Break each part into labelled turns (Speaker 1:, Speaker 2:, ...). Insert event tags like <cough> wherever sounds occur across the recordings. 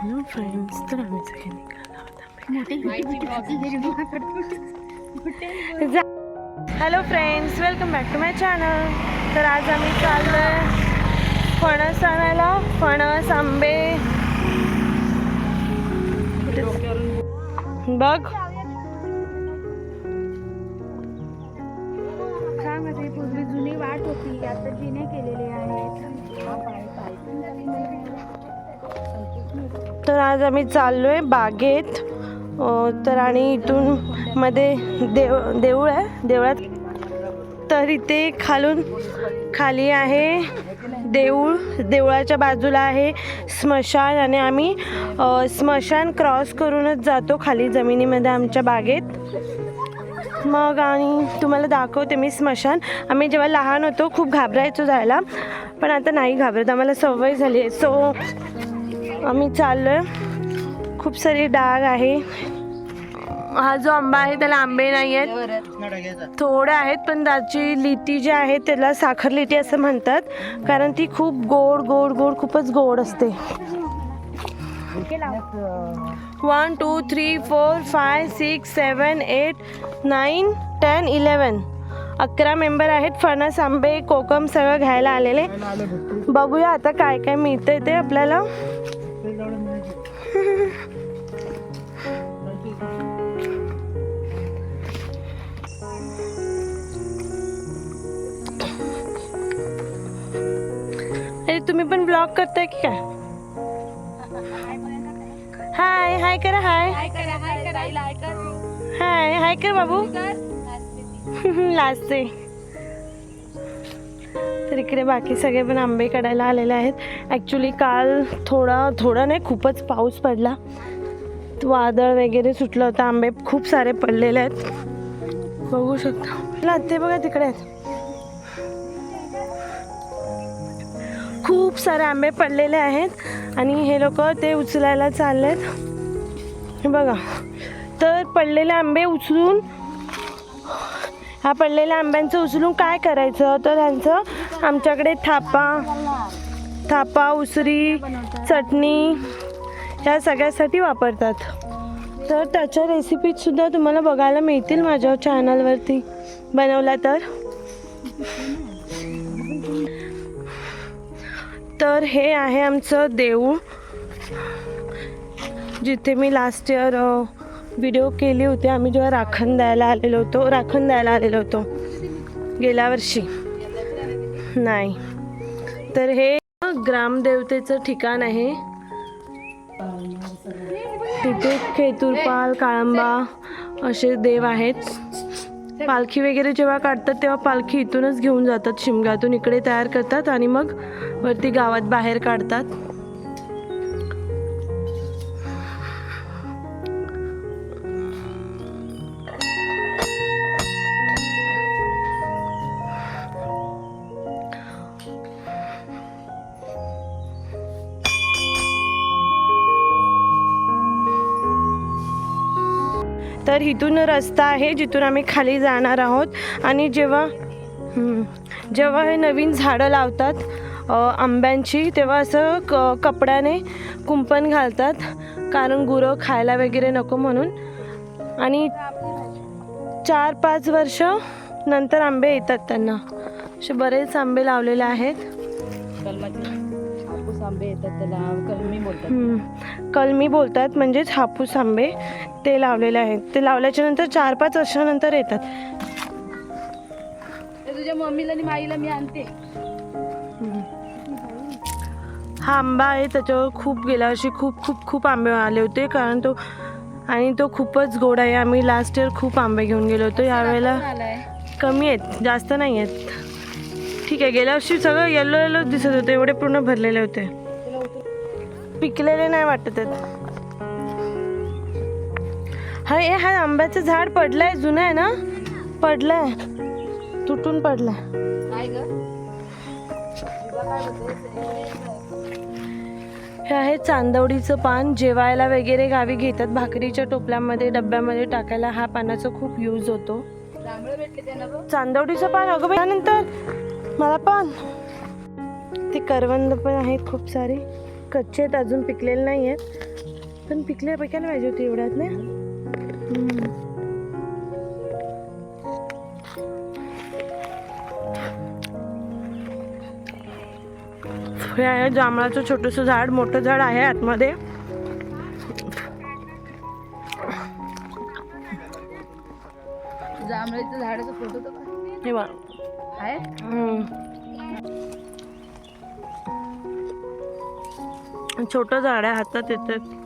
Speaker 1: Hello friends तर आम्ही सगळे निघालो hello friends welcome back to my channel तर आज आम्ही चाललोय फणस आणायला फणस आंबे बघ. आम्ही चाललो आहे बागेत तर आणि इथून मध्ये देव देऊळ आहे. देवळात तर इथे खालून खाली आहे देऊळ. देवळाच्या बाजूला आहे स्मशान आणि आम्ही स्मशान क्रॉस करूनच जातो खाली जमिनीमध्ये आमच्या बागेत. मग आणि तुम्हाला दाखवते मी स्मशान. आम्ही जेव्हा लहान होतो खूप घाबरायचो जायला पण आता नाही घाबरत. आम्हाला सवय झाली आहे. सो आम्ही चाललो आहे खूप सारी डाग आहे. हा जो आंबा आहे त्याला आंबे नाही आहेत. थोडे आहेत पण त्याची लिटी जी आहे त्याला साखर लिटी असं म्हणतात. कारण ती खूप गोड गोड गोड खूपच गोड असते. One two three four five six seven eight nine ten eleven अकरा मेंबर आहेत. फणस आंबे कोकम सगळं घ्यायला आलेले. बघूया आता काय काय मिळतंय ते आपल्याला. तुम्ही पण ब्लॉग करताय की काय? हाय हाय करा हाय हाय हाय कर बाबू. लाजते <laughs> तर इकडे बाकी सगळे पण आंबे काढायला आलेले आहेत. ॲक्च्युली काल थोडा थोडा नाही खूपच पाऊस पडला. वादळ वगैरे सुटलं होतं आंबे खूप सारे पडलेले आहेत. बघू शकता. ते बघा तिकडे. आहेत खूप सारे आंबे पडलेले आहेत आणि हे लोक ते उचलायला चाललेत. हे बघा तर पडलेले आंबे उचलून हा पडलेल्या आंब्यांचं उचलून काय करायचं? तर त्यांचं आमच्याकडे थापा थापा उसरी चटणी ह्या सगळ्यासाठी वापरतात. तर त्याच्या रेसिपीजसुद्धा तुम्हाला बघायला मिळतील माझ्या चॅनलवरती बनवला तर. तर हे आहे आमचं देऊळ. जिथे मी लास्ट इयर व्हिडिओ केली होती. आम्ही जेव्हा राखण द्यायला आलेलो होतो राखण द्यायला आलेलो होतो. गेल्या वर्षी. नाही. तर हे ग्रामदेवतेचं ठिकाण आहे. तिथे खेतूरपाल काळंबा असे देव आहेत. पालखी वगैरे जेव्हा काढतात तेव्हा पालखी इथूनच घेऊन जातात शिमग्यातून इकडे तयार करतात आणि मग वरती गावात बाहेर काढतात. तर इथून रस्ता आहे जिथून आम्ही खाली जाणार आहोत. आणि जेव्हा जेव्हा हे नवीन झाडं लावतात आंब्यांची तेव्हा असं क कपड्याने कुंपण घालतात कारण गुरं खायला वगैरे नको म्हणून. आणि चार पाच वर्ष नंतर आंबे येतात त्यांना. असे बरेच आंबे लावलेले आहेत.
Speaker 2: हापूस आंबे येतात त्याला कलमी बोलतात.
Speaker 1: कलमी बोलतात म्हणजेच हापूस आंबे ते लावलेले आहेत. ते लावल्याच्या नंतर चार पाच वर्षानंतर येतात.
Speaker 2: तुझ्या मम्मीला आणि माईला मी आणते.
Speaker 1: हा आंबा आहे त्याच्यावर खूप गेल्या वर्षी खूप खूप खूप आंबे आले होते कारण तो आणि तो खूपच गोड आहे. आम्ही लास्ट इयर खूप आंबे घेऊन गेलो होतो. यावेळेला कमी आहेत जास्त नाही आहेत. ठीक आहे गेल्या वर्षी सगळं येलो येलो दिसत होते एवढे पूर्ण भरलेले होते. पिकलेले नाही वाटत आहेत. हा हे हा आंब्याचं झाड पडलंय जुनं आहे ना? पडलंय. तुटून पडलंय. हे आहे चांदवडीचं पान. जेवायला वगैरे गावी घेतात. भाकरीच्या टोपल्यामध्ये डब्यामध्ये टाकायला हा पानाचा खूप यूज होतो. चांदवडीचं पान? अगं त्यानंतर मला पान ते करवंद पण आहेत खूप सारे. कच्चे आहेत अजून पिकलेले नाही आहेत पण पिकल्या पिकायला पाहिजे होती एवढ्यात ना हे आहे जांभळाचं छोटंसं झाड मोठं झाड आहे आतमध्ये.
Speaker 2: झाडाचा फोटो.
Speaker 1: हे
Speaker 2: आहे?
Speaker 1: हम्म. छोटं झाड आहे हातात येतं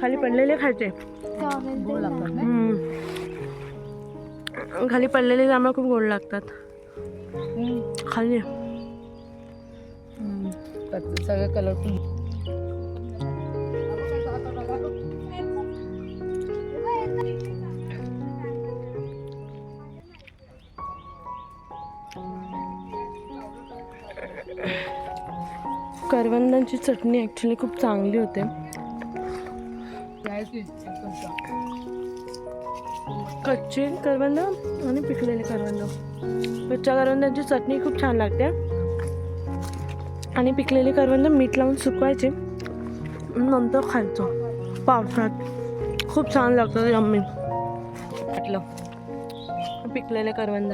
Speaker 1: खाली पडलेले खायचे. खाली पडलेले जांभळं खूप गोड लागतात. खाली
Speaker 2: सगळे कलरफुल
Speaker 1: करवंदांची चटणी ॲक्च्युली खूप चांगली होते. कच्चे करवंद आणि पिकलेले करवंद. कच्च्या करवंदांची चटणी खूप छान लागते. आणि पिकलेले करवंद मीठ लावून सुकवायचे. नंतर खायचं. पावसात खूप छान लागतं यम्मी वाटलं. पिकलेले करवंद.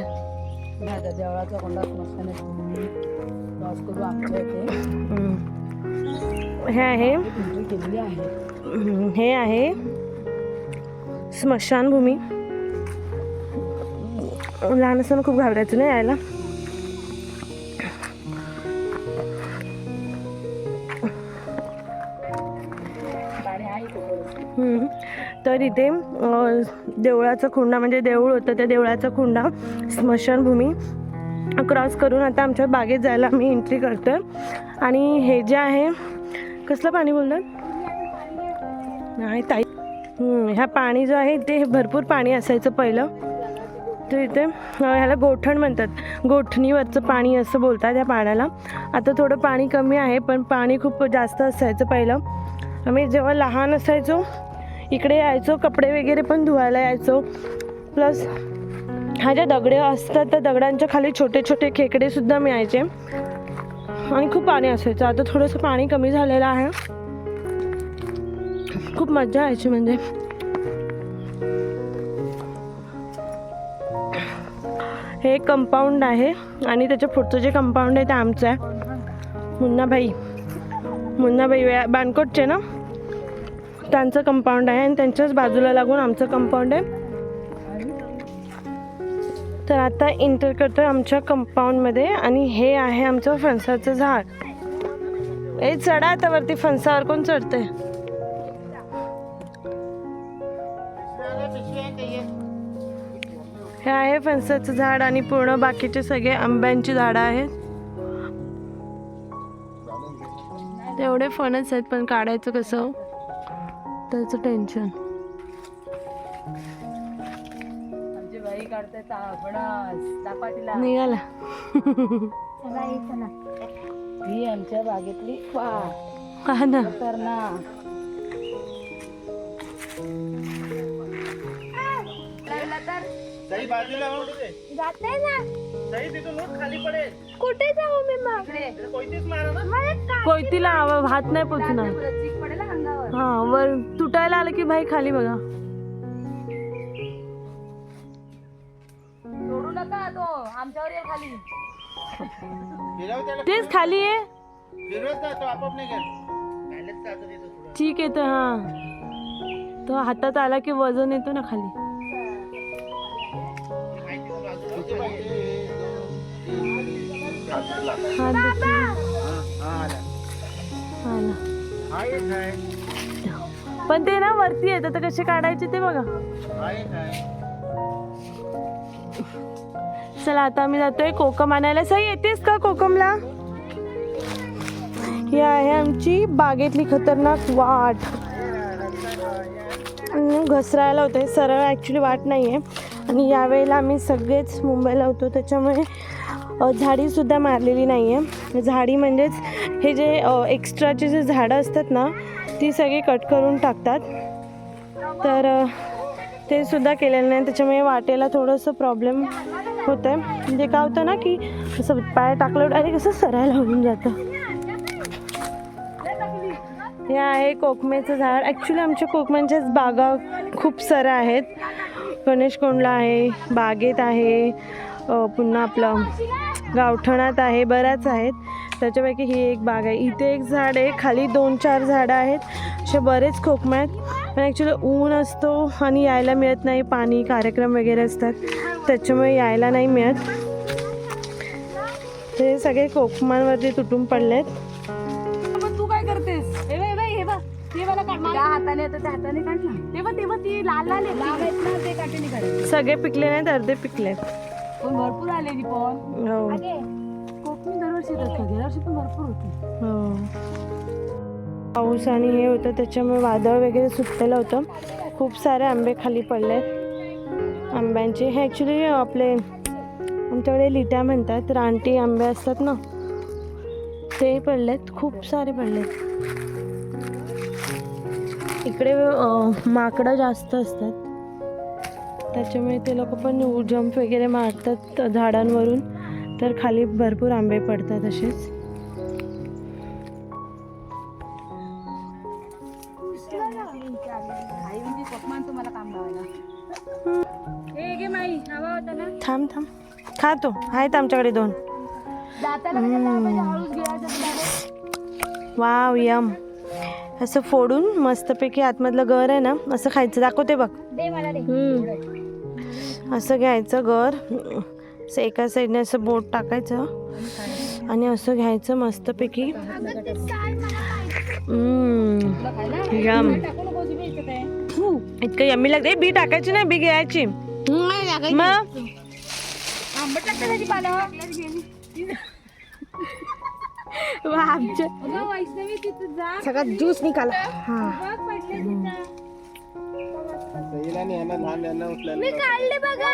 Speaker 2: माझ्या देवळाचा कोंडा मस्ताने क्रॉस करू आमच्या इथे.
Speaker 1: हम्म. हे आहे. हे आहे स्मशानभूमी. लहान असताना खूप घाबरायचं नाही यायला. तर इथे देवळाचा खुंडा म्हणजे देऊळ होतं त्या देवळाचा खुंडा स्मशानभूमी क्रॉस करून आता आमच्या बागेत जायला आम्ही एंट्री करतोय. आणि हे जे आहे कसलं पाणी बोललं नाही ताई. ह्या पाणी जो आहे ते भरपूर पाणी असायचं पहिलं. तर इथे ह्याला गोठण म्हणतात. गोठणीवरचं पाणी असं बोलतात या पाण्याला. आता थोडं पाणी कमी आहे पण पाणी खूप जास्त असायचं पहिलं. आम्ही जेव्हा लहान असायचो इकडे यायचो कपडे वगैरे पण धुवायला यायचो. प्लस ह्या ज्या दगडे असतात त्या दगडांच्या खाली छोटे छोटे खेकडे सुद्धा मिळायचे. आणि खूप पाणी असायचं. आता थोडंसं पाणी कमी झालेलं आहे. खूप मजा यायची म्हणजे. हे कंपाऊंड आहे आणि त्याच्या पुढचं जे कंपाऊंड आहे ते आमचं आहे. मुन्नाभाई. मुन्नाभाई बानकोटचे ना? त्यांचं कंपाऊंड आहे आणि त्यांच्याच बाजूला लागून आमचं कंपाऊंड आहे. तर आता एंटर करतोय आमच्या कंपाऊंडमध्ये आणि हे आहे आमचं फणसाचं झाड. ए चढा आता वरती फणसावर कोण चढतंय? हे आहे फणसाचं झाड आणि पूर्ण बाकीचे सगळे आंब्यांची झाडं आहेत. तेवढे फणस आहेत पण काढायचं कसं? त्याचं टेन्शन निघाला.
Speaker 2: ही आमच्या बागेतली वाह
Speaker 1: हा. ना.
Speaker 2: खतरनाक
Speaker 3: जाते ना. कुठे जाऊ मी मग?
Speaker 1: कोयतीला आव- हात नाही पोचणार.
Speaker 2: चीक पडेल ना अंगावर.
Speaker 1: हा वर तुटायला आलं की भाई खाली बघा.
Speaker 2: सोडू नका तो आमच्यावर ये खाली.
Speaker 1: तेच खाली आहे ठीक आहे तर हा. तो हातात आला की वजन येतो ना खाली. हात पण ते ना वरती येत तर कसे काढायचे ते बघा. चला आता आम्ही जातोय कोकम आणायला. सही येतेस का कोकमला? ही आहे आमची बागेतली खतरनाक वाट. घसरायला होतं हे सरळ ॲक्च्युली वाट नाही आहे आणि यावेळेला आम्ही सगळेच मुंबईला होतो त्याच्यामुळे झाडीसुद्धा मारलेली नाही आहे झाडी म्हणजेच हे जे एक्स्ट्राचे जे झाडं असतात ना ती सगळी कट करून टाकतात. तर ते सुद्धा केलेलं नाही. त्याच्यामुळे वाटेला थोडंसं प्रॉब्लेम होतं आहे म्हणजे काय होतं ना की असं पाय टाकलं अरे कसं सरायला होऊन जातं. हे आहे कोकमेचं झाड. ॲक्च्युली आमच्या कोकमांच्याच बागा खूप साऱ्या आहेत. गणेश कोंडला आहे बागेत आहे. पुन्हा आपलं गावठणात आहे बऱ्याच आहेत. त्याच्यापैकी ही एक बाग आहे. इथे एक झाड आहे खाली दोन चार झाडं आहेत. असे बरेच कोकमे आहेत. पण ॲक्च्युली ऊन असतो आणि यायला मिळत नाही. पाणी कार्यक्रम वगैरे असतात. त्याच्यामुळे यायला नाही मिळत. ते सगळे कोकमांवरती तुटून पडलेत.
Speaker 2: मग तू काय करतेस? हे हे हे आहेत
Speaker 1: सगळे पिकले नाहीत अर्धे पिकलेत.
Speaker 2: पण भरपूर आलेली पण.
Speaker 1: हो.
Speaker 2: कोकणी दरवर्षी येत असतं गेल्या वर्षी पण भरपूर होती.
Speaker 1: हो. पाऊस आणि हे होतं त्याच्यामुळे वादळ वगैरे सुटलेलं होतं. खूप सारे आंबे खाली पडलेत. आंब्यांचे हे ॲक्च्युली आपले आमच्याकडे लिट्या म्हणतात रानटी आंबे असतात ना ते पडलेत खूप सारे पडलेत. इकडे माकडं जास्त असतात. त्याच्यामुळे ते लोक पण जंप वगैरे मारतात झाडांवरून. तर खाली भरपूर आंबे पडतात असेच. थांब थांब. खातो. आहेत आमच्याकडे दोन. Wow yum. असं फोडून मस्तपैकी आतमधलं गर आहे ना असं खायचं. दाखवते बघ. असं घ्यायचं गर असं एका साईडने असं बोट टाकायचं. आणि असं घ्यायचं मस्तपैकी. यम इतकं यम्मी लागते. बी टाकायची नाही बी घ्यायची. मग आमच्या सगळा ज्यूस निकाला. हा.
Speaker 3: मी काढले बघा.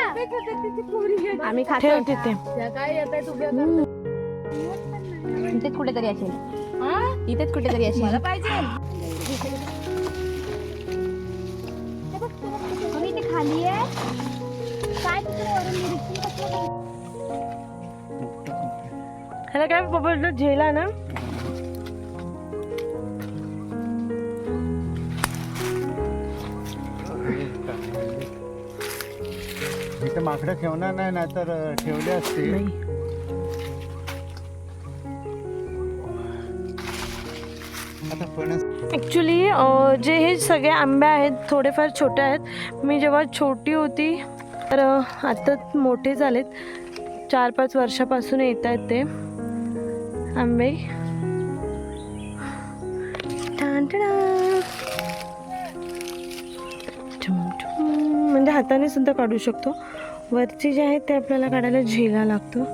Speaker 1: आम्ही तिथे
Speaker 2: काय येत आहे तुझ्या
Speaker 4: इथेच कुठेतरी असेल.
Speaker 2: हा?
Speaker 4: इथेच कुठेतरी असेल.
Speaker 2: मला पाहिजे.
Speaker 3: मम्मी ते खाली आहे? काय वरून कसलं?
Speaker 1: ह्याला काय पकडलं झेला ना?
Speaker 5: इथे माकडं ठेवणार नाही ना तर ठेवले असते
Speaker 1: ॲक्च्युली जे हे सगळे आंबे आहेत थोडेफार छोटे आहेत. मी जेव्हा छोटी होती तर आता मोठे झालेत. चार पाच वर्षापासून येत आहेत ते आंबे. म्हणजे हाताने सुद्धा काढू शकतो. वरचे जे आहेत ते आपल्याला काढायला झेला लागतो.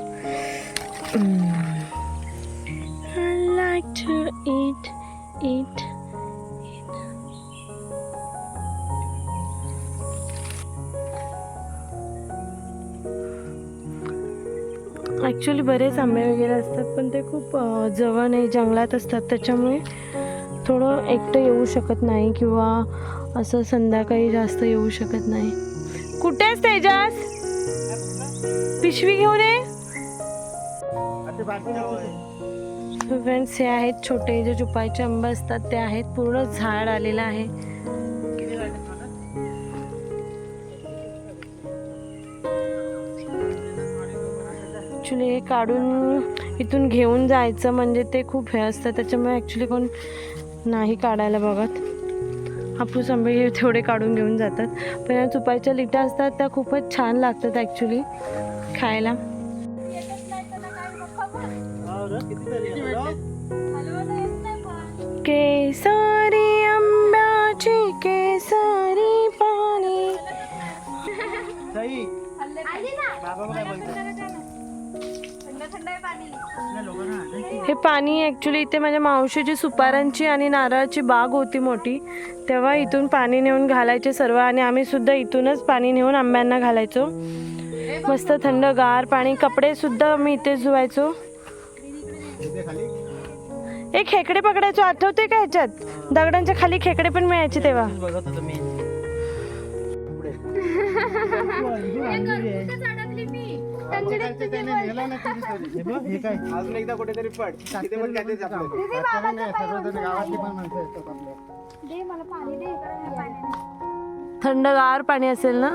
Speaker 1: ॲक्च्युली बरेच आंबे वगैरे असतात पण ते खूप जवळ नाही जंगलात असतात. त्याच्यामुळे थोडं एकटं येऊ शकत नाही किंवा असं संध्याकाळी जास्त येऊ शकत नाही. पिशवी घेऊन ये. फ्रेंड्स हे आहेत छोटे जे चुपायचे आंबे असतात ते आहेत. पूर्ण झाड आलेलं आहे. ॲक्च्युली हे काढून इथून घेऊन जायचं म्हणजे ते खूप हे असतं. त्याच्यामुळे ॲक्च्युली कोण नाही काढायला बघत. हापूस आंबे हे थोडे काढून घेऊन जातात. पण या चुपायच्या लिट्या असतात त्या खूपच छान लागतात ॲक्च्युली खायला. केसरी आंब्याची केसरी पाणी हे पाणी ॲक्च्युली इथे माझ्या मावशीची सुपारांची आणि नारळाची बाग होती मोठी. तेव्हा इथून पाणी नेऊन घालायचे सर्व आणि आम्ही सुद्धा इथूनच पाणी नेऊन आंब्यांना घालायचो. मस्त थंडगार पाणी कपडे सुद्धा मी इथेच धुवायचो. हे खेकडे पकडायचो आठवते का ह्याच्यात? दगडांच्या खाली खेकडे पण मिळायचे तेव्हा.
Speaker 6: अजून एकदा कुठेतरी पड तिथे पण काय
Speaker 5: सर्वजण गावातली पण माणसं आपल्या
Speaker 1: थंडगार पाणी असेल ना?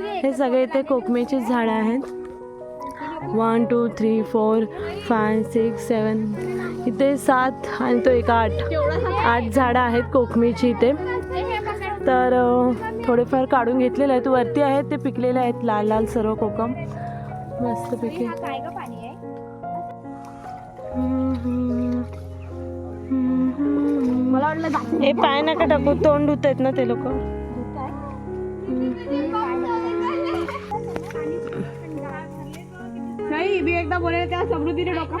Speaker 1: हे सगळे इथे कोकमेची झाडं आहेत. One two three four five six seven इथे सात आणि तो एक आठ. आठ झाडं आहेत कोकमीची इथे. तर थोडेफार काढून घेतलेले आहेत. वरती आहेत ते पिकलेले आहेत. लाल लाल सर्व कोकम. मला वाटलं हे पाय नका टाकू तोंड धुत आहेत ना ते लोक.
Speaker 2: नाही मी एकदा बोलले त्या समृद्धीने डोका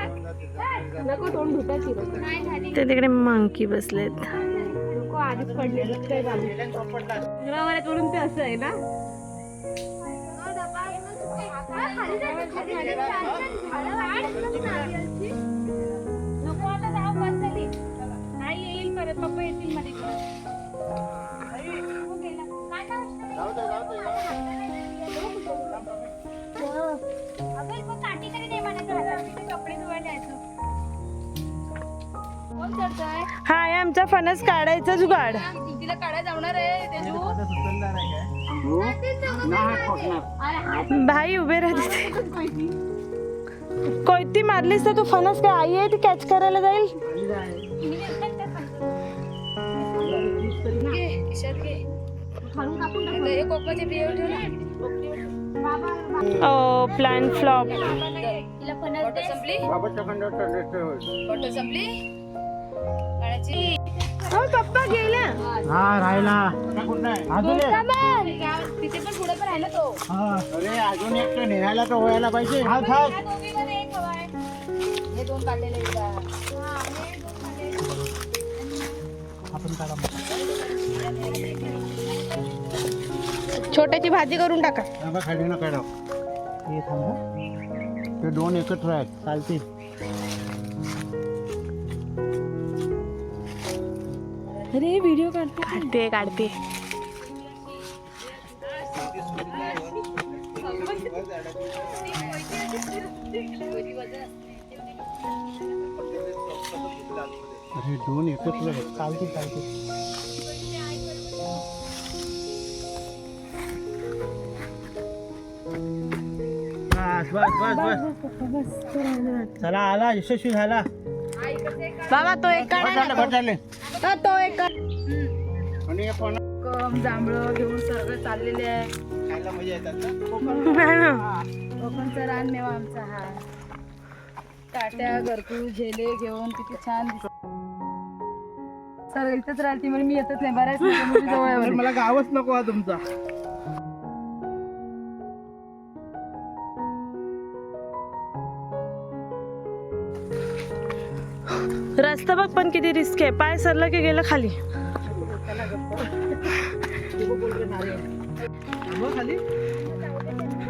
Speaker 2: नको तोंड
Speaker 1: ते तिकडे मंकी बसलेत.
Speaker 2: नको आधीच पडलेलं. काय वरून ते असं आहे ना?
Speaker 3: नको आता जाऊ बस झाली नाही येईल परत पप्पा येतील मध्ये गेला. काय नाव. अगं, मग काठी तरी दे मला जरा. तिथे कपडे धुवायला यायचं. कोण चढतंय?
Speaker 1: हा आमचा फणस काढायचा जुगाड.
Speaker 2: तिला काढायला जाणार आहे तेजू.
Speaker 3: अरे हा
Speaker 1: भाई उभे राहते कोयती मारलीस तर तू फणस काय आई आहे ती कॅच करायला जाईल?
Speaker 2: कोकमाचे बिये
Speaker 1: प्लॅन फ्लॉप
Speaker 2: बॉटल संपली? काढायची
Speaker 1: पप्पा गेल्या
Speaker 5: हा राहिला.
Speaker 2: तिथे पण पुढे पण आहे ना तो.
Speaker 5: हा. अरे अजून एक तर न्यायला तर व्हायला पाहिजे. हा.
Speaker 2: हे दोन काढलेले
Speaker 1: छोट्याची भाजी करून टाका.
Speaker 5: थांबा खाली ना काढा हे थांबा ते दोन एकत्र आहेत चालतील.
Speaker 1: अरे व्हिडिओ काढते. काढते काढते.
Speaker 5: दोन एकत्र बस बस बस बस. चला आला यशस्वी झाला.
Speaker 1: बाबा तो एक तो एक
Speaker 2: जांभळं घेऊन सर्व चाललेले आहे.
Speaker 5: खायला मजा येतात <laughs>
Speaker 2: आमचा हा. काट्या गरकू झेले घेऊन किती छान सर इथंच राहते म्हणजे मी येतच नाही. बऱ्याच मित्रांच्या जवळ
Speaker 6: तर. मला गावच नको हा तुमचा.
Speaker 1: रस्ता बघ पण किती रिस्क आहे. पाय सरलं की गेलं खाली.
Speaker 6: उभं खाली.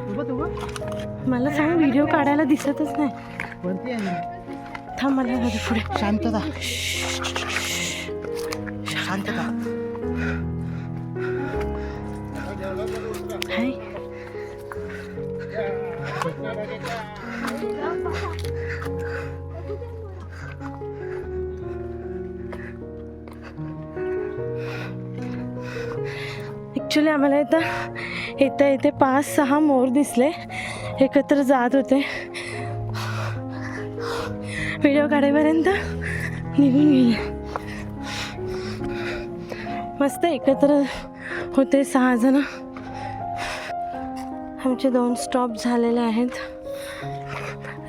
Speaker 6: उभं उभं.
Speaker 1: मला सांग व्हिडिओ काढायला दिसतच नाही.
Speaker 6: वरती आहे ना.
Speaker 1: थांब मला जाऊ दे पुढे
Speaker 5: शांतता शांतता
Speaker 1: हाय ॲक्च्युली आम्हाला इथं येता येते पाच सहा मोर दिसले. एकत्र जात होते. व्हिडिओ काढेपर्यंत निघून गेले. मस्त एकत्र होते सहा जण. आमचे दोन स्टॉप झालेले आहेत.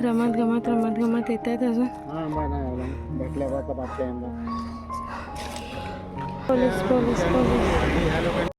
Speaker 1: रमत गमत रमत गमत येत आहेत अजून.
Speaker 5: हा
Speaker 1: पोलीस पोलीस पोलीस.